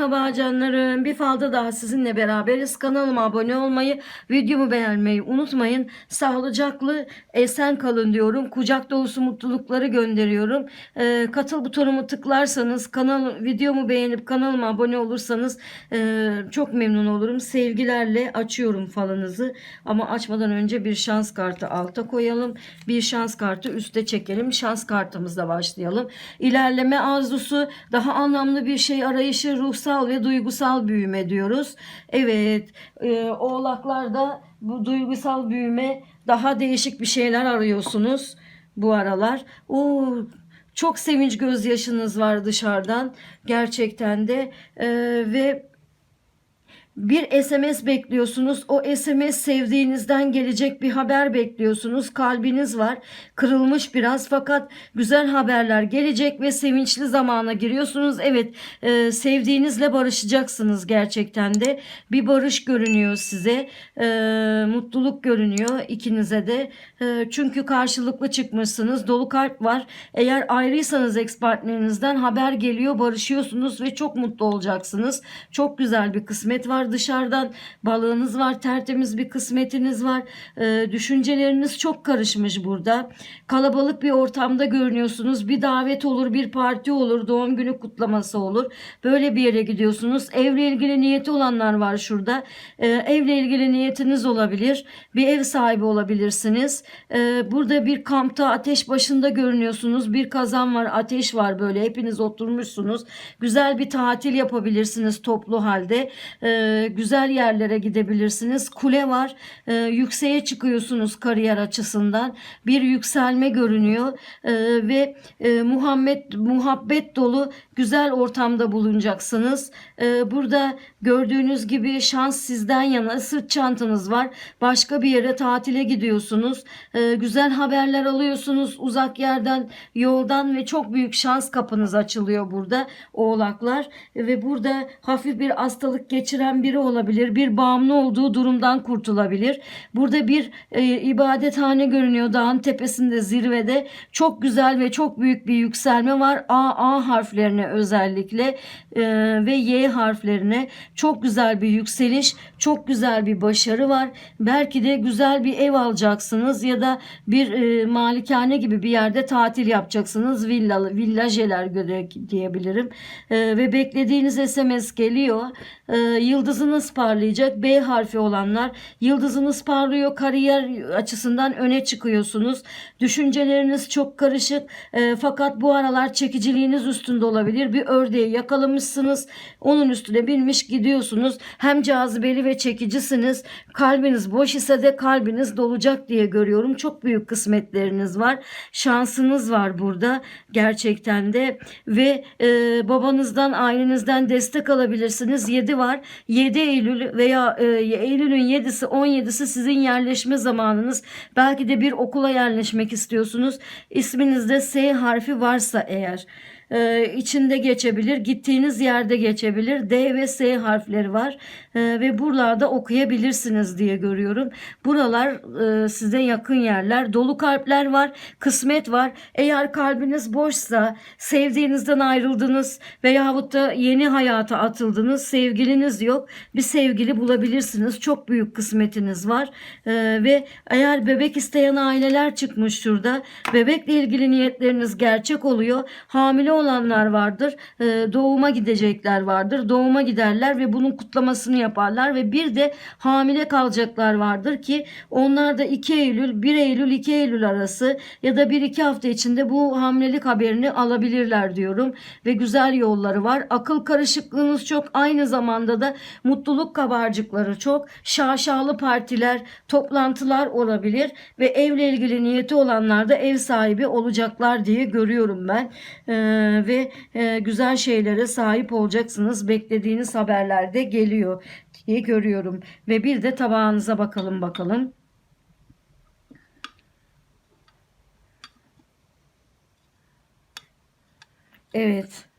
Merhaba canlarım. Bir falda daha sizinle beraberiz. Kanalıma abone olmayı, videomu beğenmeyi unutmayın. Sağlıcaklı, esen kalın diyorum. Kucak dolusu mutlulukları gönderiyorum. Ee, katıl butonumu tıklarsanız, kanal videomu beğenip kanalıma abone olursanız e, çok memnun olurum. Sevgilerle açıyorum falınızı. Ama açmadan önce bir şans kartı alta koyalım. Bir şans kartı üste çekelim. Şans kartımızla başlayalım. İlerleme arzusu, daha anlamlı bir şey arayışı, ruhsal ve duygusal büyüme diyoruz. Evet, e, oğlaklarda bu duygusal büyüme daha değişik bir şeyler arıyorsunuz bu aralar. Oo, çok sevinç gözyaşınız var dışarıdan gerçekten de E, ve bir SMS bekliyorsunuz. O SMS sevdiğinizden gelecek bir haber bekliyorsunuz. Kalbiniz var. Kırılmış biraz fakat güzel haberler gelecek ve sevinçli zamana giriyorsunuz. Evet e, sevdiğinizle barışacaksınız gerçekten de. Bir barış görünüyor size. E, mutluluk görünüyor ikinize de. E, çünkü karşılıklı çıkmışsınız. Dolu kalp var. Eğer ayrıysanız ex partnerinizden haber geliyor. Barışıyorsunuz ve çok mutlu olacaksınız. Çok güzel bir kısmet var dışarıdan. Balığınız var. Tertemiz bir kısmetiniz var. Ee, düşünceleriniz çok karışmış burada. Kalabalık bir ortamda görünüyorsunuz. Bir davet olur, bir parti olur, doğum günü kutlaması olur. Böyle bir yere gidiyorsunuz. Evle ilgili niyeti olanlar var şurada. Ee, evle ilgili niyetiniz olabilir. Bir ev sahibi olabilirsiniz. Ee, burada bir kampta ateş başında görünüyorsunuz. Bir kazan var, ateş var böyle. Hepiniz oturmuşsunuz. Güzel bir tatil yapabilirsiniz toplu halde. Ee, güzel yerlere gidebilirsiniz. Kule var. Ee, yükseğe çıkıyorsunuz kariyer açısından. Bir yükselme görünüyor. Ee, ve e, Muhammed muhabbet dolu güzel ortamda bulunacaksınız. Ee, burada gördüğünüz gibi şans sizden yana sırt çantanız var. Başka bir yere tatile gidiyorsunuz. Ee, güzel haberler alıyorsunuz uzak yerden, yoldan ve çok büyük şans kapınız açılıyor burada oğlaklar. Ve burada hafif bir hastalık geçiren biri olabilir. Bir bağımlı olduğu durumdan kurtulabilir. Burada bir e, ibadethane görünüyor dağın tepesinde zirvede. Çok güzel ve çok büyük bir yükselme var. A, A harflerine özellikle e, ve Y harflerine çok güzel bir yükseliş, çok güzel bir başarı var. Belki de güzel bir ev alacaksınız ya da bir e, malikane gibi bir yerde tatil yapacaksınız. Villalı, villajeler göre diyebilirim. E, ve beklediğiniz SMS geliyor. E, yıldızınız parlayacak. B harfi olanlar yıldızınız parlıyor. Kariyer açısından öne çıkıyorsunuz. Düşünceleriniz çok karışık. E, fakat bu aralar çekiciliğiniz üstünde olabilir. Bir ördeği yakalamışsınız. Onun üstüne binmiş gidiyorsunuz. Hem cazibeli ve çekicisiniz. Kalbiniz boş ise de kalbiniz dolacak diye görüyorum. Çok büyük kısmetleriniz var. Şansınız var burada gerçekten de ve e, babanızdan ailenizden destek alabilirsiniz. 7 var. 7 Eylül veya e, Eylül'ün 7'si 17'si sizin yerleşme zamanınız. Belki de bir okula yerleşmek istiyorsunuz. İsminizde S harfi varsa eğer e, içinde geçebilir. Gittiğiniz yerde geçebilir. D ve S harfleri var. E, ve buralarda okuyabilirsiniz diye görüyorum. Buralar e, size yakın yerler. Dolu kalpler var. Kısmet var. Eğer kalbiniz boşsa sevdiğinizden ayrıldınız veyahut da yeni hayata atıldınız. Sevgiliniz yok. Bir sevgili bulabilirsiniz. Çok büyük kısmetiniz var. E, ve eğer bebek isteyen aileler çıkmış şurada. Bebekle ilgili niyetleriniz gerçek oluyor. Hamile olanlar vardır. E, doğuma gidecekler vardır. Doğuma giderler ve bunun kutlamasını yaparlar ve bir de hamile kalacaklar vardır ki onlar da 2 Eylül 1 Eylül 2 Eylül arası ya da 1-2 hafta içinde bu hamilelik haberini alabilirler diyorum ve güzel yolları var. Akıl karışıklığınız çok aynı zamanda da mutluluk kabarcıkları çok. Şaşalı partiler, toplantılar olabilir ve evle ilgili niyeti olanlar da ev sahibi olacaklar diye görüyorum ben. Ee, ve e, güzel şeylere sahip olacaksınız. Beklediğiniz haberlerde geliyor diye görüyorum. Ve bir de tabağınıza bakalım bakalım. Evet.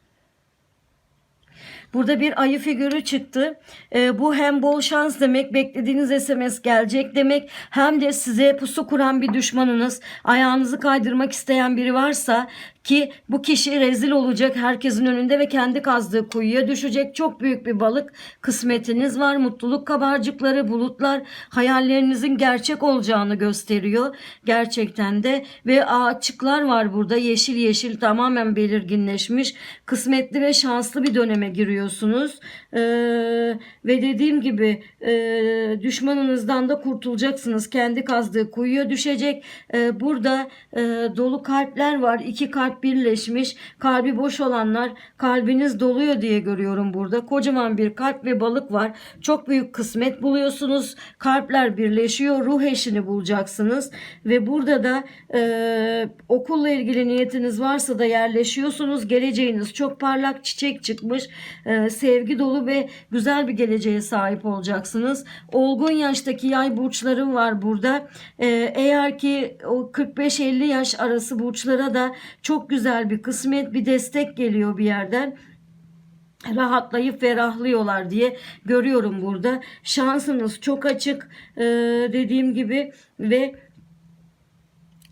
Burada bir ayı figürü çıktı. Ee, bu hem bol şans demek, beklediğiniz SMS gelecek demek. Hem de size pusu kuran bir düşmanınız, ayağınızı kaydırmak isteyen biri varsa ki bu kişi rezil olacak herkesin önünde ve kendi kazdığı kuyuya düşecek. Çok büyük bir balık kısmetiniz var. Mutluluk kabarcıkları bulutlar hayallerinizin gerçek olacağını gösteriyor. Gerçekten de ve açıklar var burada. Yeşil yeşil tamamen belirginleşmiş kısmetli ve şanslı bir döneme giriyorsunuz. Ee, ve dediğim gibi e, düşmanınızdan da kurtulacaksınız. Kendi kazdığı kuyuya düşecek. Ee, burada e, dolu kalpler var. İki kalp birleşmiş kalbi boş olanlar kalbiniz doluyor diye görüyorum burada. Kocaman bir kalp ve balık var. Çok büyük kısmet buluyorsunuz. Kalpler birleşiyor ruh eşini bulacaksınız. Ve burada da e, okulla ilgili niyetiniz varsa da yerleşiyorsunuz. Geleceğiniz çok parlak çiçek çıkmış e, sevgi dolu ve güzel bir geleceğe sahip olacaksınız. Olgun yaştaki yay burçları var burada. E, eğer ki o 45-50 yaş arası burçlara da çok güzel bir kısmet bir destek geliyor bir yerden rahatlayıp ferahlıyorlar diye görüyorum burada. Şansınız çok açık ee, dediğim gibi ve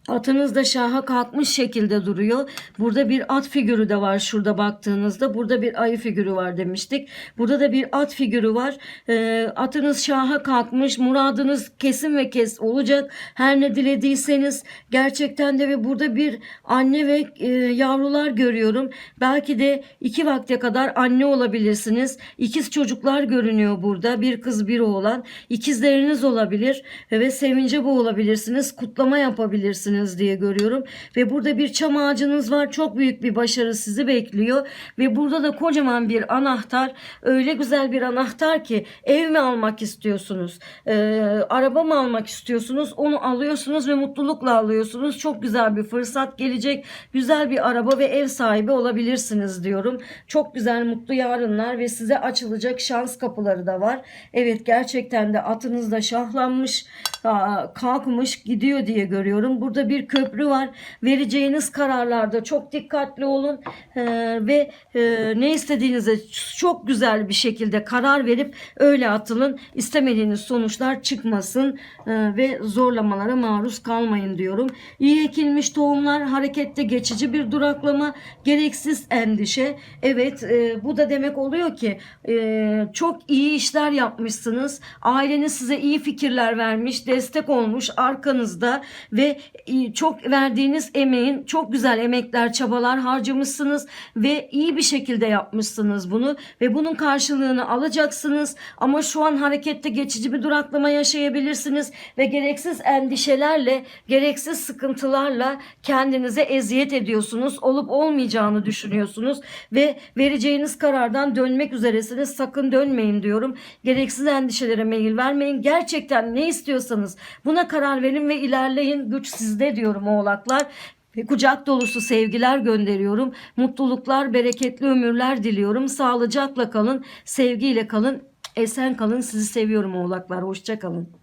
Atınız da şaha kalkmış şekilde duruyor. Burada bir at figürü de var şurada baktığınızda. Burada bir ayı figürü var demiştik. Burada da bir at figürü var. Ee, atınız şaha kalkmış. Muradınız kesin ve kes olacak. Her ne dilediyseniz gerçekten de ve burada bir anne ve e, yavrular görüyorum. Belki de iki vakte kadar anne olabilirsiniz. İkiz çocuklar görünüyor burada. Bir kız bir oğlan. İkizleriniz olabilir ve sevince boğulabilirsiniz. Kutlama yapabilirsiniz diye görüyorum. Ve burada bir çam ağacınız var. Çok büyük bir başarı sizi bekliyor. Ve burada da kocaman bir anahtar. Öyle güzel bir anahtar ki ev mi almak istiyorsunuz? Ee, araba mı almak istiyorsunuz? Onu alıyorsunuz ve mutlulukla alıyorsunuz. Çok güzel bir fırsat gelecek. Güzel bir araba ve ev sahibi olabilirsiniz diyorum. Çok güzel mutlu yarınlar ve size açılacak şans kapıları da var. Evet gerçekten de atınız da şahlanmış, kalkmış gidiyor diye görüyorum. Burada bir köprü var. Vereceğiniz kararlarda çok dikkatli olun Ee, ve e, ne istediğinize çok güzel bir şekilde karar verip öyle atılın. İstemediğiniz sonuçlar çıkmasın e, ve zorlamalara maruz kalmayın diyorum. İyi ekilmiş tohumlar harekette geçici bir duraklama, gereksiz endişe. Evet e, bu da demek oluyor ki e, çok iyi işler yapmışsınız. Aileniz size iyi fikirler vermiş, destek olmuş arkanızda ve e, çok verdiğiniz emeğin çok güzel emekler, çabalar harcamışsınız ve iyi bir şekilde yapmışsınız bunu ve bunun karşılığını alacaksınız. Ama şu an harekette geçici bir duraklama yaşayabilirsiniz ve gereksiz endişelerle, gereksiz sıkıntılarla kendinize eziyet ediyorsunuz. Olup olmayacağını düşünüyorsunuz ve vereceğiniz karardan dönmek üzeresiniz. Sakın dönmeyin diyorum. Gereksiz endişelere meyil vermeyin. Gerçekten ne istiyorsanız buna karar verin ve ilerleyin. Güç sizde diyorum oğlaklar. Ve kucak dolusu sevgiler gönderiyorum. Mutluluklar, bereketli ömürler diliyorum. Sağlıcakla kalın, sevgiyle kalın, esen kalın. Sizi seviyorum oğlaklar. Hoşça kalın.